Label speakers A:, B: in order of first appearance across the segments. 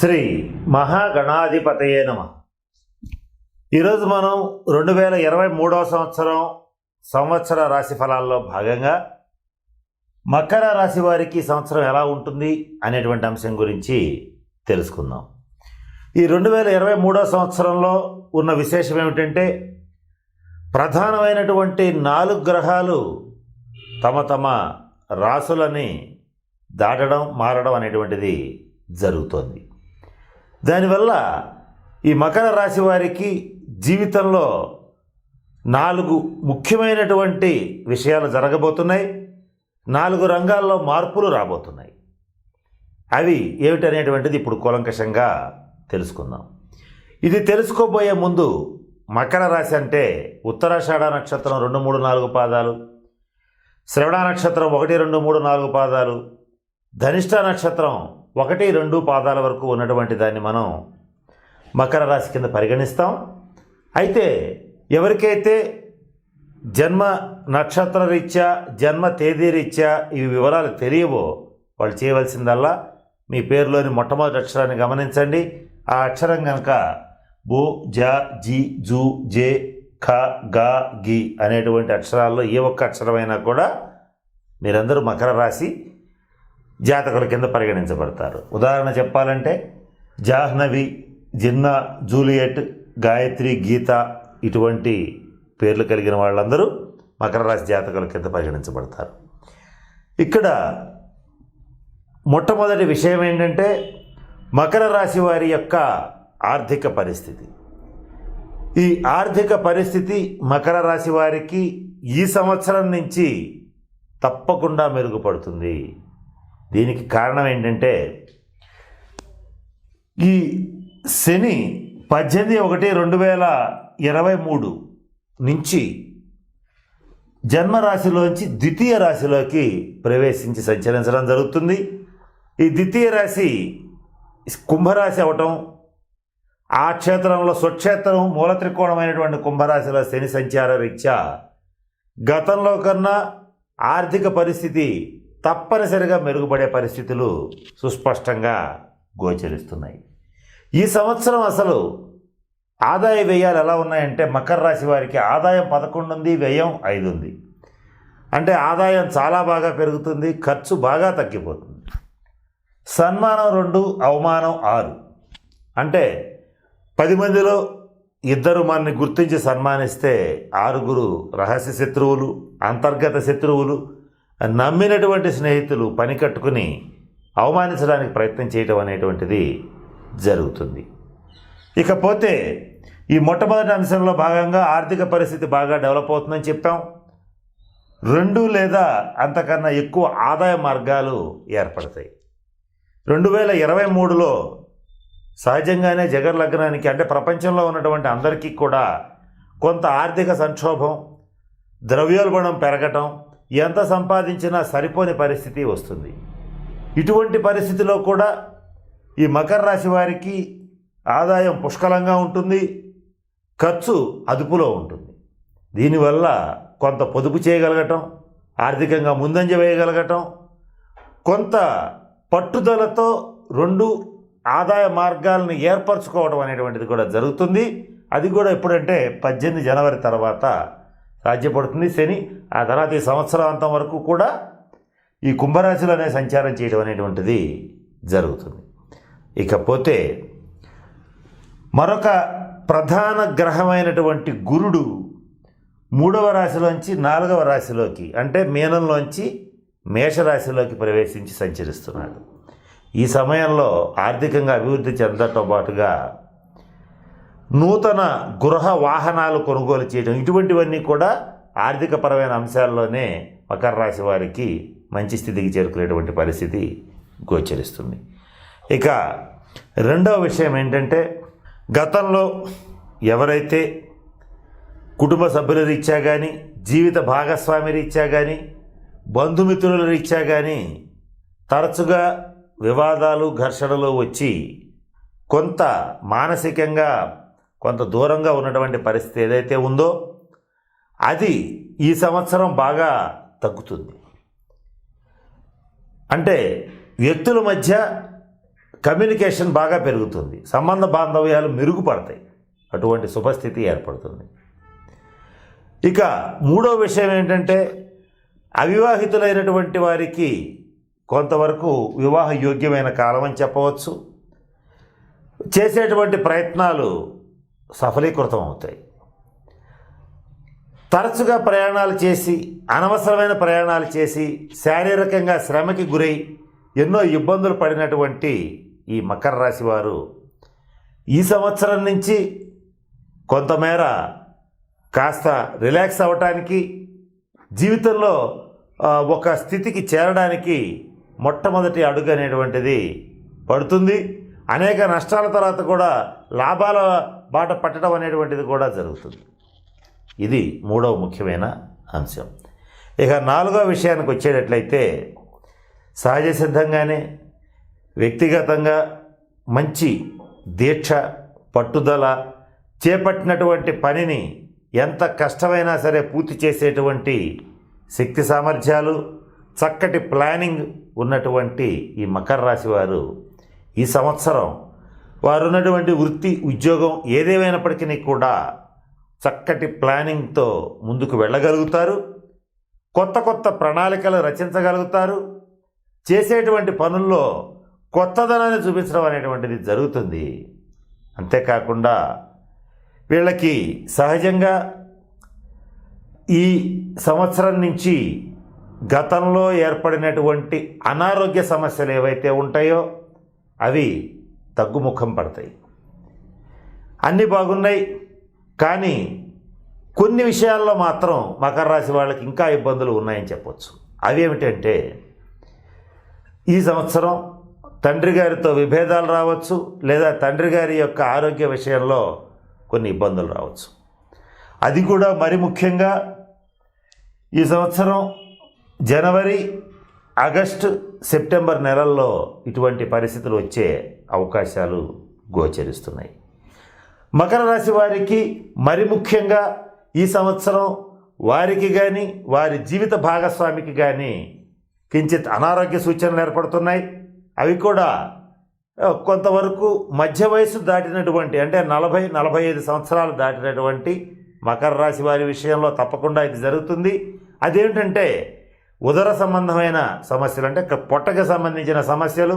A: శ్రీ మహాగణాధిపతయే నమ. ఈరోజు మనం రెండు వేల ఇరవై మూడవ సంవత్సరం సంవత్సర రాశి ఫలాల్లో భాగంగా మకర రాశి వారికి సంవత్సరం ఎలా ఉంటుంది అనేటువంటి అంశం గురించి తెలుసుకుందాం. ఈ రెండు వేల ఇరవై మూడో సంవత్సరంలో ఉన్న విశేషం ఏమిటంటే ప్రధానమైనటువంటి నాలుగు గ్రహాలు తమ తమ రాసులని దాటడం మారడం అనేటువంటిది జరుగుతోంది. దానివల్ల ఈ మకర రాశి వారికి జీవితంలో నాలుగు ముఖ్యమైనటువంటి విషయాలు జరగబోతున్నాయి. నాలుగు రంగాల్లో మార్పులు రాబోతున్నాయి. అవి ఏమిటనేటువంటిది ఇప్పుడు కూలంకషంగా తెలుసుకుందాం. ఇది తెలుసుకోబోయే ముందు మకర రాశి అంటే ఉత్తరాషాఢ నక్షత్రం రెండు మూడు నాలుగు పాదాలు శ్రవణ నక్షత్రం ఒకటి రెండు మూడు నాలుగు పాదాలు ధనిష్ట నక్షత్రం ఒకటి రెండు పాదాల వరకు ఉన్నటువంటి దాన్ని మనం మకర రాశి కింద పరిగణిస్తాం. అయితే ఎవరికైతే జన్మ నక్షత్ర రీత్యా జన్మ తేదీ రీత్యా ఈ వివరాలు తెలియవో వాళ్ళు చేయవలసిందల్లా మీ పేరులోని మొట్టమొదటి అక్షరాన్ని గమనించండి. ఆ అక్షరం కనుక బో జ జి జు జే ఖ గ గి అనేటువంటి అక్షరాల్లో ఏ ఒక్క అక్షరమైనా కూడా మీరందరూ మకర రాశి జాతకుల కింద పరిగణించబడతారు. ఉదాహరణ చెప్పాలంటే జాహ్నవి జిన్నా జూలియట్ గాయత్రి గీత ఇటువంటి పేర్లు కలిగిన వాళ్ళందరూ మకర రాశి జాతకుల కింద పరిగణించబడతారు. ఇక్కడ మొట్టమొదటి విషయం ఏంటంటే మకర రాశి వారి యొక్క ఆర్థిక పరిస్థితి. ఈ ఆర్థిక పరిస్థితి మకర రాశి వారికి ఈ సంవత్సరం నుంచి తప్పకుండా మెరుగుపడుతుంది. దీనికి కారణం ఏంటంటే ఈ శని పద్దెనిమిది ఒకటి రెండు వేల ఇరవై మూడు నుంచి జన్మరాశిలోంచి ద్వితీయ రాశిలోకి ప్రవేశించి సంచరించడం జరుగుతుంది. ఈ ద్వితీయ రాశి కుంభరాశి అవటం ఆ క్షేత్రంలో స్వక్షేత్రం మూల త్రికోణమైనటువంటి కుంభరాశిలో శని సంచార రీత్యా గతంలో కన్నా ఆర్థిక పరిస్థితి తప్పనిసరిగా మెరుగుపడే పరిస్థితులు సుస్పష్టంగా గోచరిస్తున్నాయి. ఈ సంవత్సరం అసలు ఆదాయ వ్యయాలు ఎలా ఉన్నాయంటే మకర రాశి వారికి ఆదాయం పదకొండు ఉంది వ్యయం ఐదు ఉంది. అంటే ఆదాయం చాలా బాగా పెరుగుతుంది ఖర్చు బాగా తగ్గిపోతుంది. సన్మానం రెండు అవమానం ఆరు. అంటే పది మందిలో ఇద్దరు మనని గుర్తించి సన్మానిస్తే ఆరుగురు రహస్య శత్రువులు అంతర్గత శత్రువులు నమ్మినటువంటి స్నేహితులు పని కట్టుకుని అవమానించడానికి ప్రయత్నం చేయటం అనేటువంటిది జరుగుతుంది. ఇకపోతే ఈ మొట్టమొదటి అంశంలో భాగంగా ఆర్థిక పరిస్థితి బాగా డెవలప్ అవుతుందని చెప్పాం. రెండు లేదా అంతకన్నా ఎక్కువ ఆదాయ మార్గాలు ఏర్పడతాయి. రెండు వేల ఇరవై మూడులో సహజంగానే జగన్ లగ్నానికి అంటే ప్రపంచంలో ఉన్నటువంటి అందరికీ కూడా కొంత ఆర్థిక సంక్షోభం ద్రవ్యోల్బణం పెరగటం ఎంత సంపాదించినా సరిపోని పరిస్థితి వస్తుంది. ఇటువంటి పరిస్థితిలో కూడా ఈ మకర రాశి వారికి ఆదాయం పుష్కలంగా ఉంటుంది ఖర్చు అదుపులో ఉంటుంది. దీనివల్ల కొంత పొదుపు చేయగలగటం ఆర్థికంగా ముందంజ వేయగలగటం కొంత పట్టుదలతో రెండు ఆదాయ మార్గాలను ఏర్పరచుకోవడం అనేటువంటిది కూడా జరుగుతుంది. అది కూడా ఎప్పుడంటే పద్దెనిమిది జనవరి తర్వాత సాధ్యపడుతుంది శని ఆ తర్వాత ఈ సంవత్సరాంతం వరకు కూడా ఈ కుంభరాశిలోనే సంచారం చేయడం అనేటువంటిది జరుగుతుంది. ఇకపోతే మరొక ప్రధాన గ్రహమైనటువంటి గురుడు మూడవ రాశిలోంచి నాలుగవ రాశిలోకి అంటే మీనంలోంచి మేషరాశిలోకి ప్రవేశించి సంచరిస్తున్నాడు. ఈ సమయంలో ఆర్థికంగా అభివృద్ధి చెందటం పాటుగా నూతన గృహ వాహనాలు కొనుగోలు చేయడం. ఇటువంటివన్నీ కూడా ఆర్థికపరమైన అంశాల్లోనే మకర రాశి వారికి మంచి స్థితికి చేరుకునేటువంటి పరిస్థితి గోచరిస్తుంది. ఇక రెండవ విషయం ఏంటంటే గతంలో ఎవరైతే కుటుంబ సభ్యుల రీత్యా కానీ జీవిత భాగస్వామి రీత్యా కానీ బంధుమిత్రుల రీత్యా కానీ తరచుగా వివాదాలు ఘర్షణలు వచ్చి కొంత మానసికంగా కొంత దూరంగా ఉన్నటువంటి పరిస్థితి ఏదైతే ఉందో అది ఈ సంవత్సరం బాగా తగ్గుతుంది. అంటే వ్యక్తుల మధ్య కమ్యూనికేషన్ బాగా పెరుగుతుంది. సంబంధ బాంధవ్యాలు మెరుగుపడతాయి. అటువంటి శుభస్థితి ఏర్పడుతుంది. ఇక మూడో విషయం ఏంటంటే అవివాహితులైనటువంటి వారికి కొంతవరకు వివాహ యోగ్యమైన కాలం అని చెప్పవచ్చు. చేసేటువంటి ప్రయత్నాలు సఫలీకృతం అవుతాయి తరచుగా ప్రయాణాలు చేసి అనవసరమైన ప్రయాణాలు చేసి శారీరకంగా శ్రమకి గురై ఎన్నో ఇబ్బందులు పడినటువంటి ఈ మకర రాశి వారు ఈ సంవత్సరం నుంచి కొంతమేర కాస్త రిలాక్స్ అవ్వటానికి జీవితంలో ఒక స్థితికి చేరడానికి మొట్టమొదటి అడుగు అనేటువంటిది పడుతుంది. అనేక నష్టాల తర్వాత కూడా లాభాల బాట పట్టడం అనేటువంటిది కూడా జరుగుతుంది. ఇది మూడవ ముఖ్యమైన అంశం. ఇక నాలుగో విషయానికి వచ్చేటట్లయితే సహజ సిద్ధంగానే వ్యక్తిగతంగా మంచి దీక్ష పట్టుదల చేపట్టినటువంటి పనిని ఎంత కష్టమైనా సరే పూర్తి చేసేటువంటి శక్తి సామర్థ్యాలు చక్కటి ప్లానింగ్ ఉన్నటువంటి ఈ మకర రాశి వారు ఈ సంవత్సరం వారు ఉన్నటువంటి వృత్తి ఉద్యోగం ఏదేమైనప్పటికీ కూడా చక్కటి ప్లానింగ్తో ముందుకు వెళ్ళగలుగుతారు. కొత్త కొత్త ప్రణాళికలు రచించగలుగుతారు. చేసేటువంటి పనుల్లో కొత్తదనాన్ని చూపించడం అనేటువంటిది జరుగుతుంది. అంతేకాకుండా వీళ్ళకి సహజంగా ఈ సంవత్సరం నుంచి గతంలో ఏర్పడినటువంటి అనారోగ్య సమస్యలు ఏవైతే ఉంటాయో అవి తగ్గుముఖం పడతాయి. అన్నీ బాగున్నాయి కానీ కొన్ని విషయాల్లో మాత్రం మకర రాశి వాళ్ళకి ఇంకా ఇబ్బందులు ఉన్నాయని చెప్పొచ్చు. అవి ఏమిటంటే ఈ సంవత్సరం తండ్రి గారితో విభేదాలు రావచ్చు లేదా తండ్రి గారి యొక్క ఆరోగ్య విషయంలో కొన్ని ఇబ్బందులు రావచ్చు. అది కూడా మరి ముఖ్యంగా ఈ సంవత్సరం జనవరి ఆగస్టు సెప్టెంబర్ నెలల్లో ఇటువంటి పరిస్థితులు వచ్చే అవకాశాలు గోచరిస్తున్నాయి. మకర రాశి వారికి మరి ముఖ్యంగా ఈ సంవత్సరం వారికి కానీ వారి జీవిత భాగస్వామికి కానీ కించిత్ అనారోగ్య సూచనలు ఏర్పడుతున్నాయి. అవి కూడా కొంతవరకు మధ్య వయసు దాటినటువంటి అంటే నలభై నలభై ఐదు సంవత్సరాలు దాటినటువంటి మకర రాశి వారి విషయంలో తప్పకుండా ఇది జరుగుతుంది. అదేంటంటే ఉదర సంబంధమైన సమస్యలు అంటే పొట్టకి సంబంధించిన సమస్యలు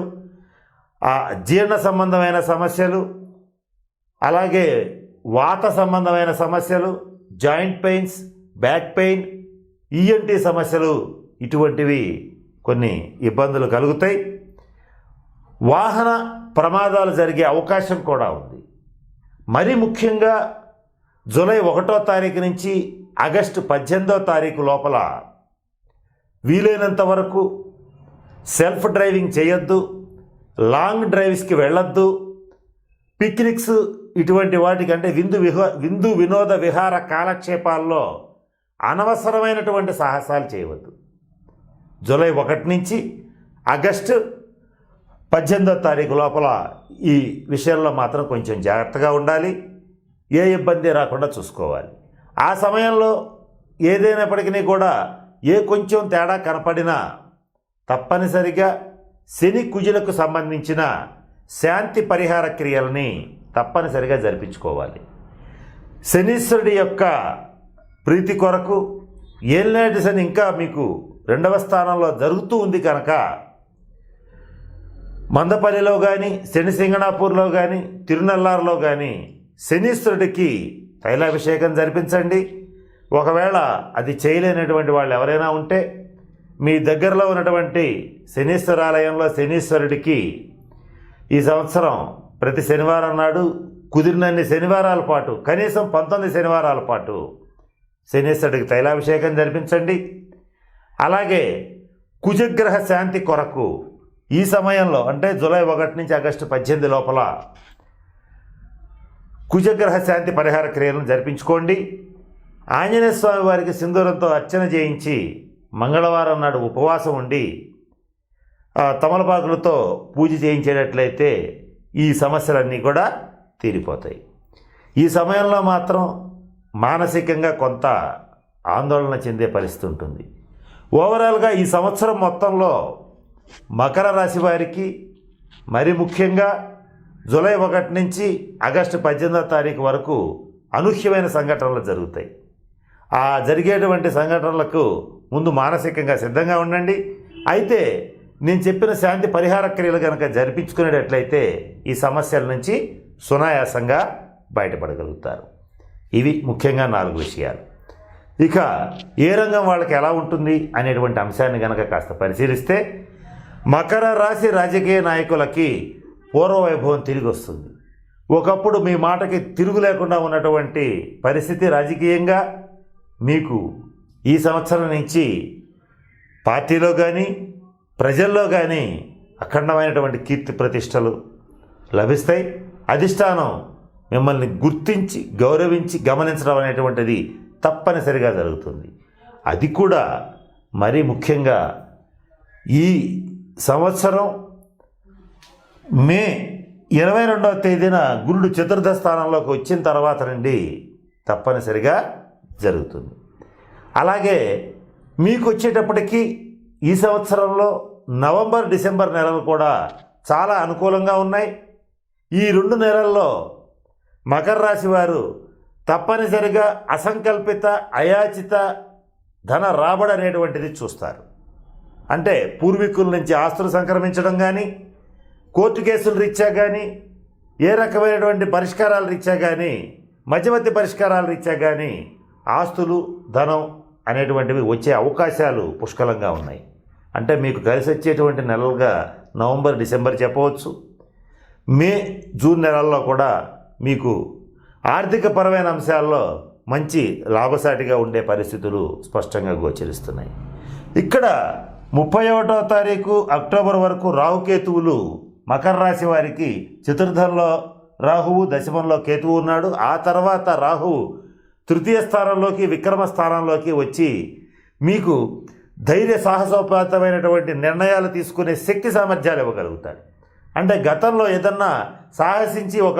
A: ఆ జీర్ణ సంబంధమైన సమస్యలు అలాగే వాత సంబంధమైన సమస్యలు joint pains back pain ENT సమస్యలు ఇటువంటివి కొన్ని ఇబ్బందులు కలుగుతాయి. వాహన ప్రమాదాలు జరిగే అవకాశం కూడా ఉంది. మరి ముఖ్యంగా జూలై ఒకటో తారీఖు నుంచి ఆగస్టు పద్దెనిమిదో తారీఖు లోపల వీలైనంత వరకు సెల్ఫ్ డ్రైవింగ్ చేయొద్దు లాంగ్ డ్రైవ్స్కి వెళ్ళొద్దు పిక్నిక్స్ ఇటువంటి వాటికంటే విందు విహ విందు వినోద విహార కాలక్షేపాల్లో అనవసరమైనటువంటి సాహసాలు చేయవద్దు. జూలై ఒకటి నుంచి ఆగస్టు పద్దెనిమిదో తారీఖు లోపల ఈ విషయంలో మాత్రం కొంచెం జాగ్రత్తగా ఉండాలి. ఏ ఇబ్బంది రాకుండా చూసుకోవాలి. ఆ సమయంలో ఏదైనప్పటికీ కూడా ఏ కొంచెం తేడా కనపడినా తప్పనిసరిగా శని కుజులకు సంబంధించిన శాంతి పరిహార క్రియలని తప్పనిసరిగా జరిపించుకోవాలి. శనీశ్వరుడి యొక్క ప్రీతి కొరకు ఏలినాటి శని ఇంకా మీకు రెండవ స్థానంలో జరుగుతూ ఉంది కనుక మందపల్లిలో కానీ శని సింగణాపూర్లో కానీ తిరునల్లారులో కానీ శనీశ్వరుడికి తైలాభిషేకం జరిపించండి. ఒకవేళ అది చేయలేనటువంటి వాళ్ళు ఎవరైనా ఉంటే మీ దగ్గరలో ఉన్నటువంటి శనీశ్వరాలయంలో శనీశ్వరుడికి ఈ సంవత్సరం ప్రతి శనివారం నాడు కుదిరినన్ని శనివారాల పాటు కనీసం పంతొమ్మిది శనివారాల పాటు శనీశ్వరుడికి తైలాభిషేకం జరిపించండి. అలాగే కుజగ్రహ శాంతి కొరకు ఈ సమయంలో అంటే జూలై ఒకటి నుంచి ఆగస్టు పద్దెనిమిది లోపల కుజగ్రహ శాంతి పరిహార క్రియలను జరిపించుకోండి. ఆంజనేయ స్వామి వారికి సింధూరంతో అర్చన చేయించి మంగళవారం నాడు ఉపవాసం ఉండి తమలపాకులతో పూజ చేయించేటట్లయితే ఈ సమస్యలన్నీ కూడా తీరిపోతాయి. ఈ సమయంలో మాత్రం మానసికంగా కొంత ఆందోళన చెందే పరిస్థితి ఉంటుంది. ఓవరాల్గా ఈ సంవత్సరం మొత్తంలో మకర రాశి వారికి మరి ముఖ్యంగా జూలై ఒకటి నుంచి ఆగస్టు పద్దెనిమిదో తారీఖు వరకు అనూహ్యమైన సంఘటనలు జరుగుతాయి. ఆ జరిగేటువంటి సంఘటనలకు ముందు మానసికంగా సిద్ధంగా ఉండండి. అయితే నేను చెప్పిన శాంతి పరిహార క్రియలు కనుక జరిపించుకునేటట్లయితే ఈ సమస్యల నుంచి సునాయాసంగా బయటపడగలుగుతారు. ఇవి ముఖ్యంగా నాలుగు విషయాలు. ఇక ఏ రంగం వాళ్ళకి ఎలా ఉంటుంది అనేటువంటి అంశాన్ని కనుక కాస్త పరిశీలిస్తే మకర రాశి రాజకీయ నాయకులకి పూర్వవైభవం తిరిగి వస్తుంది. ఒకప్పుడు మీ మాటకి తిరుగు లేకుండా ఉన్నటువంటి పరిస్థితి రాజకీయంగా మీకు ఈ సంవత్సరం నుంచి పార్టీలో కానీ ప్రజల్లో కానీ అఖండమైనటువంటి కీర్తి ప్రతిష్టలు లభిస్తాయి. అధిష్టానం మిమ్మల్ని గుర్తించి గౌరవించి గమనించడం అనేటువంటిది తప్పనిసరిగా జరుగుతుంది. అది కూడా మరీ ముఖ్యంగా ఈ సంవత్సరం మే ఇరవై రెండవ తేదీన గురుడు చతుర్థ స్థానంలోకి వచ్చిన తర్వాత నుండి తప్పనిసరిగా జరుగుతుంది. అలాగే మీకు వచ్చేటప్పటికీ ఈ సంవత్సరంలో నవంబర్ డిసెంబర్ నెలలు కూడా చాలా అనుకూలంగా ఉన్నాయి. ఈ రెండు నెలల్లో మకర రాశి వారు తప్పనిసరిగా అసంకల్పిత అయాచిత ధన రాబడి అనేటువంటిది చూస్తారు. అంటే పూర్వీకుల నుంచి ఆస్తులు సంక్రమించడం కానీ కోర్టు కేసులు రీత్యా కానీ ఏ రకమైనటువంటి పరిష్కారాలు రీత్యా కానీ మధ్యవర్తి పరిష్కారాలు రీత్యా కానీ ఆస్తులు ధనం అనేటువంటివి వచ్చే అవకాశాలు పుష్కలంగా ఉన్నాయి. అంటే మీకు కలిసి వచ్చేటువంటి నెలలుగా నవంబర్ డిసెంబర్ చెప్పవచ్చు. మే జూన్ నెలల్లో కూడా మీకు ఆర్థిక పరమైన అంశాల్లో మంచి లాభసాటిగా ఉండే పరిస్థితులు స్పష్టంగా గోచరిస్తున్నాయి. ఇక్కడ ముప్పై ఒకటో తారీఖు అక్టోబర్ వరకు రాహుకేతువులు మకర రాశి వారికి చతుర్థంలో రాహువు దశమంలో కేతువు ఉన్నాడు. ఆ తర్వాత రాహువు తృతీయ స్థానంలోకి విక్రమ స్థానంలోకి వచ్చి మీకు ధైర్య సాహసోపేతమైనటువంటి నిర్ణయాలు తీసుకునే శక్తి సామర్థ్యాలు ఇవ్వగలుగుతాడు. అంటే గతంలో ఏదన్నా సాహసించి ఒక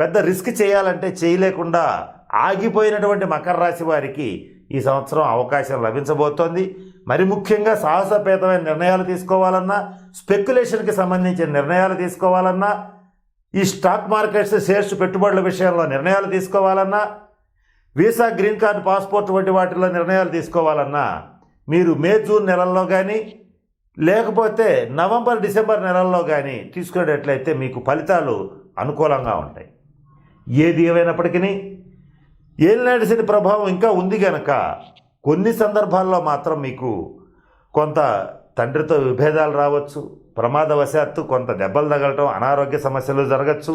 A: పెద్ద రిస్క్ చేయాలంటే చేయలేకుండా ఆగిపోయినటువంటి మకర రాశి వారికి ఈ సంవత్సరం అవకాశం లభించబోతోంది. మరి ముఖ్యంగా సాహసపేతమైన నిర్ణయాలు తీసుకోవాలన్నా స్పెక్యులేషన్కి సంబంధించిన నిర్ణయాలు తీసుకోవాలన్నా ఈ స్టాక్ మార్కెట్స్ షేర్స్ పెట్టుబడుల విషయంలో నిర్ణయాలు తీసుకోవాలన్నా వీసా గ్రీన్ కార్డ్ పాస్పోర్ట్ వంటి వాటిలో నిర్ణయాలు తీసుకోవాలన్నా మీరు మే జూన్ నెలల్లో కానీ లేకపోతే నవంబర్ డిసెంబర్ నెలల్లో కానీ తీసుకునేటట్లయితే మీకు ఫలితాలు అనుకూలంగా ఉంటాయి. ఏది ఏమైనప్పటికీ ఏలినాటి ప్రభావం ఇంకా ఉంది గనక కొన్ని సందర్భాల్లో మాత్రం మీకు కొంత తండ్రితో విభేదాలు రావచ్చు ప్రమాదవశాత్తు కొంత దెబ్బలు తగలటం అనారోగ్య సమస్యలు జరగచ్చు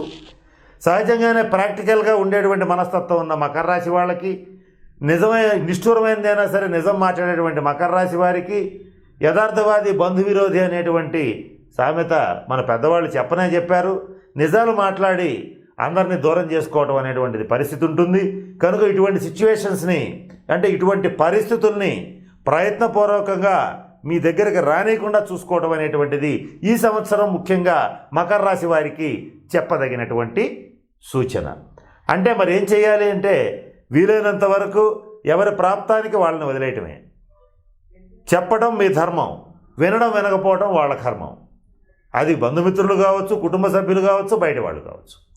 A: సహజంగానే ప్రాక్టికల్గా ఉండేటువంటి మనస్తత్వం ఉన్న మకర రాశి వాళ్ళకి నిజమైన నిష్ఠూరమైనదైనా సరే నిజం మాట్లాడేటువంటి మకర రాశి వారికి యథార్థవాది బంధు విరోధి అనేటువంటి సామెత మన పెద్దవాళ్ళు చెప్పనే చెప్పారు. నిజాలు మాట్లాడి అందరినీ దూరం చేసుకోవడం అనేటువంటిది పరిస్థితి ఉంటుంది. కనుక ఇటువంటి సిచ్యువేషన్స్ని అంటే ఇటువంటి పరిస్థితుల్ని ప్రయత్నపూర్వకంగా మీ దగ్గరికి రానియకుండా చూసుకోవడం అనేటువంటిది ఈ సంవత్సరం ముఖ్యంగా మకర రాశి వారికి చెప్పదగినటువంటి సూచన. అంటే మరి ఏం చేయాలి అంటే వీలైనంత వరకు ఎవరి ప్రాప్తానికి వాళ్ళని వదిలేయటమే. చెప్పడం మీ ధర్మం వినడం వినకపోవడం వాళ్ళ కర్మం. అది బంధుమిత్రులు కావచ్చు కుటుంబ సభ్యులు కావచ్చు బయట వాళ్ళు కావచ్చు.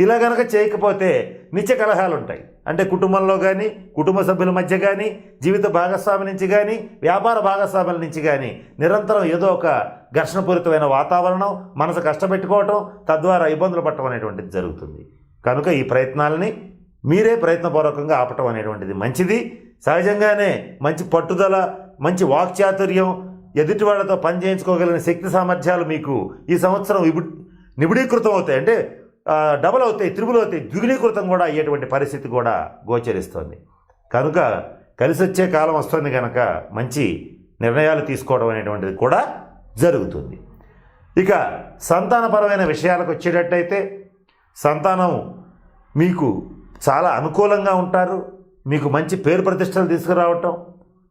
A: ఇలా గనక చేయకపోతే నిత్య కలహాలు ఉంటాయి అంటే కుటుంబంలో కానీ కుటుంబ సభ్యుల మధ్య కానీ జీవిత భాగస్వామి నుంచి కానీ వ్యాపార భాగస్వాముల నుంచి కానీ నిరంతరం ఏదో ఒక ఘర్షణపూరితమైన వాతావరణం మనసు కష్టపెట్టుకోవటం తద్వారా ఇబ్బందులు పట్టడం అనేటువంటిది జరుగుతుంది. కనుక ఈ ప్రయత్నాలని మీరే ప్రయత్నపూర్వకంగా ఆపటం అనేటువంటిది మంచిది. సహజంగానే మంచి పట్టుదల మంచి వాక్చాతుర్యం ఎదుటి పనిచేయించుకోగలిగిన శక్తి సామర్థ్యాలు మీకు ఈ సంవత్సరం విబు నిబిడీకృతం అవుతాయి అంటే డబల్ అవుతాయి త్రిబుల్ అవుతాయి ద్విగుణీకృతం కూడా అయ్యేటువంటి పరిస్థితి కూడా గోచరిస్తుంది. కనుక కలిసి వచ్చే కాలం వస్తుంది కనుక మంచి నిర్ణయాలు తీసుకోవడం అనేటువంటిది కూడా జరుగుతుంది. ఇక సంతానపరమైన విషయాలకు వచ్చేటట్టయితే సంతానం మీకు చాలా అనుకూలంగా ఉంటారు మీకు మంచి పేరు ప్రతిష్టలు తీసుకురావటం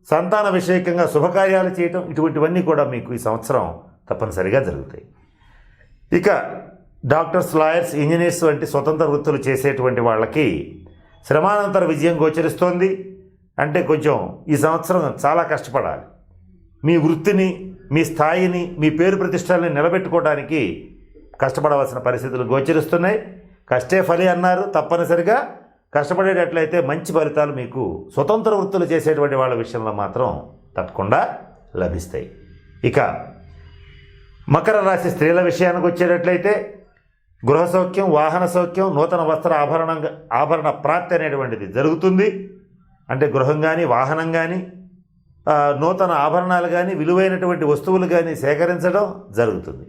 A: సంతాన విషయకంగా శుభకార్యాలు చేయటం ఇటువంటివన్నీ కూడా మీకు ఈ సంవత్సరం తప్పనిసరిగా జరుగుతాయి. ఇక డాక్టర్స్ లాయర్స్ ఇంజనీర్స్ వంటి స్వతంత్ర వృత్తులు చేసేటువంటి వాళ్ళకి శ్రమానంతర విజయం గోచరిస్తోంది. అంటే కొంచెం ఈ సంవత్సరం చాలా కష్టపడాలి. మీ వృత్తిని మీ స్థాయిని మీ పేరు ప్రతిష్టల్ని నిలబెట్టుకోవడానికి కష్టపడవలసిన పరిస్థితులు గోచరిస్తున్నాయి. కష్టే ఫలి అన్నారు తప్పనిసరిగా. కష్టపడేటట్లయితే మంచి ఫలితాలు మీకు స్వతంత్ర వృత్తులు చేసేటువంటి వాళ్ళ విషయంలో మాత్రం తప్పకుండా లభిస్తాయి. ఇక మకర రాశి స్త్రీల విషయానికి వచ్చేటట్లయితే గృహ సౌఖ్యం వాహన సౌఖ్యం నూతన వస్త్ర ఆభరణ ఆభరణ ప్రాప్తి అనేటువంటిది జరుగుతుంది. అంటే గృహం కానీ వాహనం కానీ నూతన ఆభరణాలు కానీ విలువైనటువంటి వస్తువులు కానీ సేకరించడం జరుగుతుంది.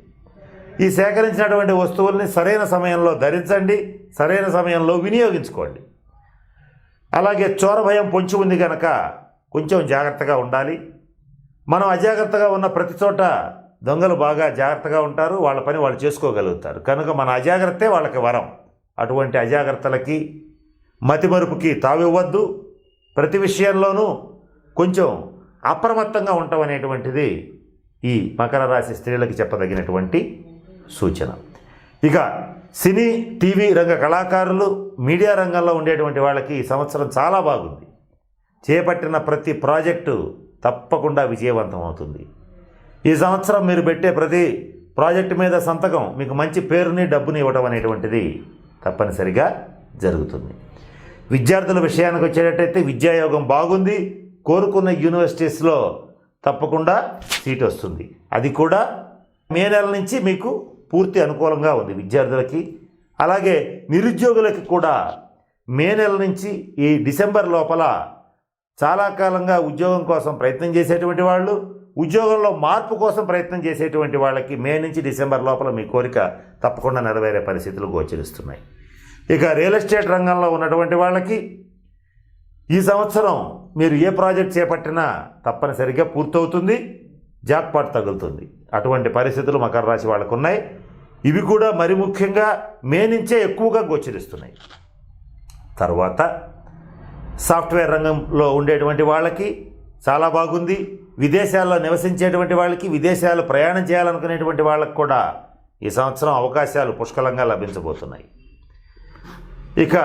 A: ఈ సేకరించినటువంటి వస్తువుల్ని సరైన సమయంలో ధరించండి సరైన సమయంలో వినియోగించుకోండి. అలాగే చోర భయం పొంచి ఉంది కనుక కొంచెం జాగ్రత్తగా ఉండాలి. మనం అజాగ్రత్తగా ఉన్న ప్రతి చోట దొంగలు బాగా జాగ్రత్తగా ఉంటారు వాళ్ళ పని వాళ్ళు చేసుకోగలుగుతారు. కనుక మన అజాగ్రత్తే వాళ్ళకి వరం. అటువంటి అజాగ్రత్తలకి మతిమరుపుకి తావివ్వద్దు. ప్రతి విషయంలోనూ కొంచెం అప్రమత్తంగా ఉండటం అనేటువంటిది ఈ మకర రాశి స్త్రీలకి చెప్పదగినటువంటి సూచన. ఇక సినీ టీవీ రంగ కళాకారులు మీడియా రంగంలో ఉండేటువంటి వాళ్ళకి ఈ సంవత్సరం చాలా బాగుంది. చేపట్టిన ప్రతి ప్రాజెక్టు తప్పకుండా విజయవంతం అవుతుంది. ఈ సంవత్సరం మీరు పెట్టే ప్రతి ప్రాజెక్టు మీద సంతకం మీకు మంచి పేరుని డబ్బుని ఇవ్వడం అనేటువంటిది తప్పనిసరిగా జరుగుతుంది. విద్యార్థుల విషయానికి వచ్చేటట్టయితే విద్యాయోగం బాగుంది. కోరుకున్న యూనివర్సిటీస్లో తప్పకుండా సీట్ వస్తుంది. అది కూడా మే నెల నుంచి మీకు పూర్తి అనుకూలంగా ఉంది విద్యార్థులకి. అలాగే నిరుద్యోగులకి కూడా మే నెల నుంచి ఈ డిసెంబర్ లోపల చాలా కాలంగా ఉద్యోగం కోసం ప్రయత్నం చేసేటువంటి వాళ్ళు ఉద్యోగంలో మార్పు కోసం ప్రయత్నం చేసేటువంటి వాళ్ళకి మే నుంచి డిసెంబర్ లోపల మీ కోరిక తప్పకుండా నెరవేరే పరిస్థితులు గోచరిస్తున్నాయి. ఇక రియల్ ఎస్టేట్ రంగంలో ఉన్నటువంటి వాళ్ళకి ఈ సంవత్సరం మీరు ఏ ప్రాజెక్ట్ చేపట్టినా తప్పనిసరిగా పూర్తవుతుంది జాక్పాట్ తగులుతుంది. అటువంటి పరిస్థితులు మకర రాశి వాళ్ళకు ఉన్నాయి ఇవి కూడా మరి ముఖ్యంగా మే నుంచే ఎక్కువగా గోచరిస్తున్నాయి. తర్వాత సాఫ్ట్వేర్ రంగంలో ఉండేటువంటి వాళ్ళకి చాలా బాగుంది. విదేశాల్లో నివసించేటువంటి వాళ్ళకి విదేశాలు ప్రయాణం చేయాలనుకునేటువంటి వాళ్ళకి కూడా ఈ సంవత్సరం అవకాశాలు పుష్కలంగా లభించబోతున్నాయి. ఇక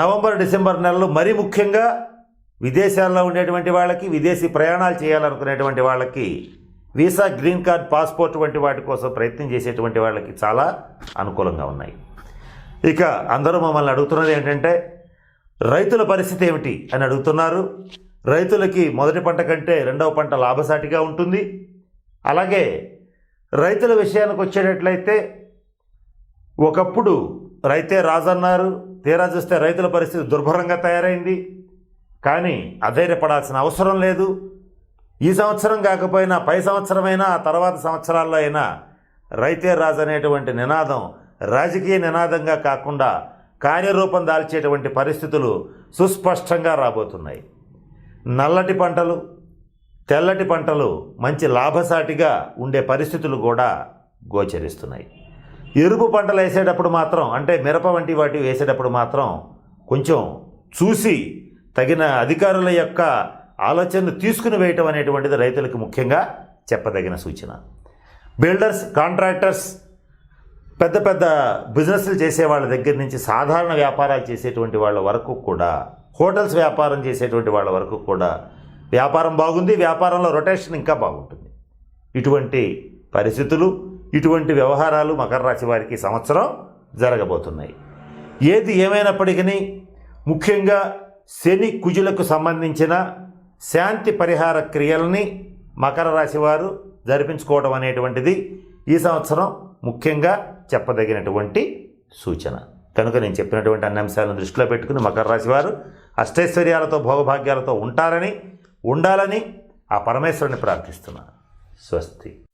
A: నవంబర్ డిసెంబర్ నెలలు మరీ ముఖ్యంగా విదేశాల్లో ఉండేటువంటి వాళ్ళకి విదేశీ ప్రయాణాలు చేయాలనుకునేటువంటి వాళ్ళకి వీసా గ్రీన్ కార్డ్ పాస్పోర్ట్ వంటి వాటి కోసం ప్రయత్నం చేసేటువంటి వాళ్ళకి చాలా అనుకూలంగా ఉన్నాయి. ఇక అందరూ మమ్మల్ని అడుగుతున్నది ఏంటంటే రైతుల పరిస్థితి ఏమిటి అని అడుగుతున్నారు. రైతులకి మొదటి పంట కంటే రెండవ పంట లాభసాటిగా ఉంటుంది. అలాగే రైతుల విషయానికి వచ్చేటట్లయితే ఒకప్పుడు రైతే రాజన్నారు తీరా చూస్తే రైతుల పరిస్థితి దుర్భరంగా తయారైంది. కానీ అధైర్యపడాల్సిన అవసరం లేదు. ఈ సంవత్సరం కాకపోయినా పై సంవత్సరమైనా ఆ తర్వాత సంవత్సరాల్లో అయినా రైతే రాజు అనేటువంటి నినాదం రాజకీయ నినాదంగా కాకుండా కార్యరూపం దాల్చేటువంటి పరిస్థితులు సుస్పష్టంగా రాబోతున్నాయి. నల్లటి పంటలు తెల్లటి పంటలు మంచి లాభసాటిగా ఉండే పరిస్థితులు కూడా గోచరిస్తున్నాయి. ఎరుపు పంటలు వేసేటప్పుడు మాత్రం అంటే మిరప వంటి వాటి వేసేటప్పుడు మాత్రం కొంచెం చూసి తగిన అధికారుల యొక్క ఆలోచనను తీసుకుని వేయటం అనేటువంటిది రైతులకు ముఖ్యంగా చెప్పదగిన సూచన. బిల్డర్స్ కాంట్రాక్టర్స్ పెద్ద పెద్ద బిజినెస్లు చేసే వాళ్ళ దగ్గర నుంచి సాధారణ వ్యాపారాలు చేసేటువంటి వాళ్ళ వరకు కూడా హోటల్స్ వ్యాపారం చేసేటువంటి వాళ్ళ వరకు కూడా వ్యాపారం బాగుంది వ్యాపారంలో రొటేషన్ ఇంకా బాగుంటుంది. ఇటువంటి పరిస్థితులు ఇటువంటి వ్యవహారాలు మకర రాశి వారికి సంవత్సరం జరగబోతున్నాయి. ఏది ఏమైనప్పటికీ ముఖ్యంగా శని కుజులకు సంబంధించిన శాంతి పరిహార క్రియల్ని మకర రాశి వారు జరిపించుకోవడం అనేటువంటిది ఈ సంవత్సరం ముఖ్యంగా చెప్పదగినటువంటి సూచన. కనుక నేను చెప్పినటువంటి అన్ని అంశాలను దృష్టిలో పెట్టుకుని మకర రాశి వారు అష్టైశ్వర్యాలతో భోగభాగ్యాలతో ఉంటారని ఉండాలని ఆ పరమేశ్వరుని ప్రార్థిస్తున్నాను స్వస్తి.